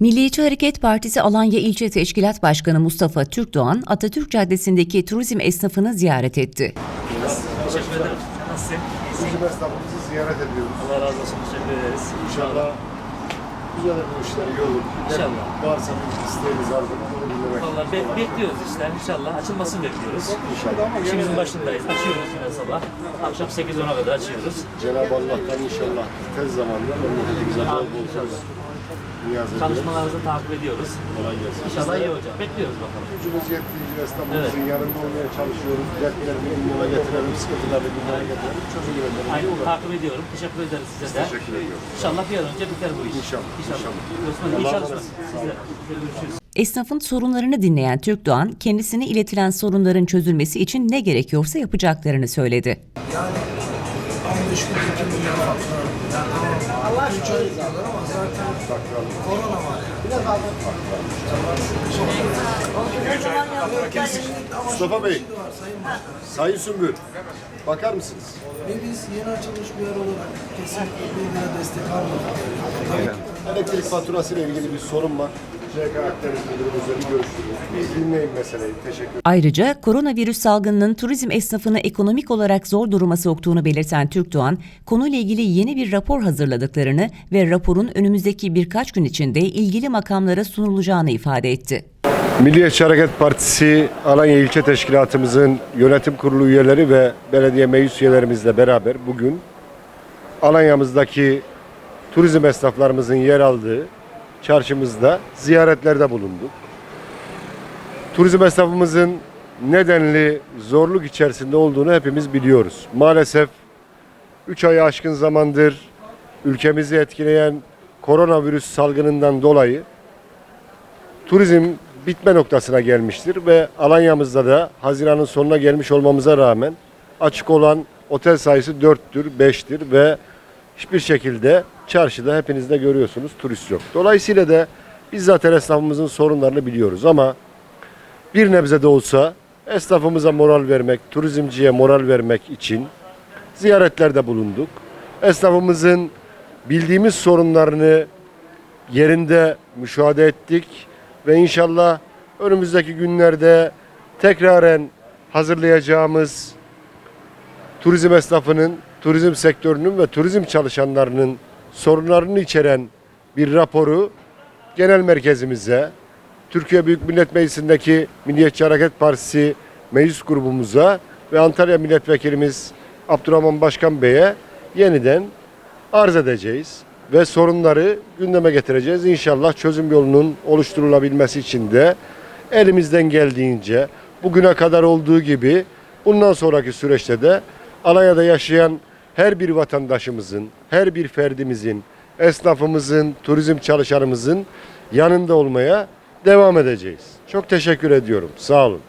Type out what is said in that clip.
Milliyetçi Hareket Partisi Alanya İlçe Teşkilat Başkanı Mustafa Türkdoğan, Atatürk Caddesi'ndeki turizm esnafını ziyaret etti. Teşekkür ederim. Nasılsın? Turizm esnafımızı ziyaret ediyoruz. Allah razı olsun. Teşekkür ederiz. İnşallah güzel bu işler iyi olur. İnşallah. Varsa bir isteğiniz arzumuz onu dinlemek. Vallahi be- bekliyoruz işte inşallah. Açılmasını bekliyoruz. İnşallah. İşimizin başındayız. Açıyoruz yine sabah. Akşam 8-10'a kadar açıyoruz. Cenab-ı Allah'tan inşallah tez zamanda memleketimize bol Amin, bol inşallah. Çalışmalarınızı takip ediyoruz. Kolay gelsin. İnşallah iyi olacak. Bekliyoruz bakalım. Gücümüz yettiğince esnafımızın yanında olmaya çalışıyoruz. Dertlerini gündeme getirelim, sıkıntılarını gündeme getirelim. Çözüm Aynı olur. takip ediyorum. Teşekkür ederiz size de. Teşekkür ediyorum. İnşallah bir an önce biter bu iş. İnşallah, İnşallah. inşallah. Osman iyi. Size görüşürüz. Esnafın sorunlarını dinleyen Türkdoğan, kendisine iletilen sorunların çözülmesi için ne gerekiyorsa yapacaklarını söyledi. Yani 15 gün 2 milyar fattura. Yani tamam 3 ay diyorlar ama zaten korona var yani. Mustafa Bey, Sayın Sümbül, bakar mısınız? Ve biz yeni açılmış bir yer olarak kesinlikle bir lira destek almadık. Elektrik faturası ile ilgili bir sorun var. CK Akdeniz Müdürümüzle bir görüştürüyoruz. Bir dinleyin meseleyi. Teşekkür ederim. Ayrıca koronavirüs salgınının turizm esnafını ekonomik olarak zor duruma soktuğunu belirten Türkdoğan, konuyla ilgili yeni bir rapor hazırladıklarını ve raporun önümüzdeki birkaç gün içinde ilgili makamlara sunulacağını ifade etti. Milliyetçi Hareket Partisi Alanya İlçe Teşkilatımızın yönetim kurulu üyeleri ve belediye meclis üyelerimizle beraber bugün Alanya'mızdaki turizm esnaflarımızın yer aldığı çarşımızda ziyaretlerde bulunduk. Turizm esnafımızın nedenli zorluk içerisinde olduğunu hepimiz biliyoruz. Maalesef 3 ayı aşkın zamandır ülkemizi etkileyen koronavirüs salgınından dolayı turizm bitme noktasına gelmiştir ve Alanya'mızda da Haziran'ın sonuna gelmiş olmamıza rağmen açık olan otel sayısı 4'tür, 5'tir ve hiçbir şekilde çarşıda hepiniz de görüyorsunuz turist yok. Dolayısıyla da biz zaten esnafımızın sorunlarını biliyoruz ama bir nebze de olsa esnafımıza moral vermek, turizmciye moral vermek için ziyaretlerde bulunduk. Esnafımızın bildiğimiz sorunlarını yerinde müşahede ettik ve inşallah önümüzdeki günlerde tekraren hazırlayacağımız turizm esnafının, turizm sektörünün ve turizm çalışanlarının sorunlarını içeren bir raporu genel merkezimize, Türkiye Büyük Millet Meclisi'ndeki Milliyetçi Hareket Partisi meclis grubumuza ve Antalya Milletvekilimiz Abdurrahman Başkan Bey'e yeniden arz edeceğiz ve sorunları gündeme getireceğiz. İnşallah çözüm yolunun oluşturulabilmesi için de elimizden geldiğince bugüne kadar olduğu gibi bundan sonraki süreçte de Alanya'da yaşayan her bir vatandaşımızın, her bir ferdimizin, esnafımızın, turizm çalışanımızın yanında olmaya devam edeceğiz. Çok teşekkür ediyorum. Sağ olun.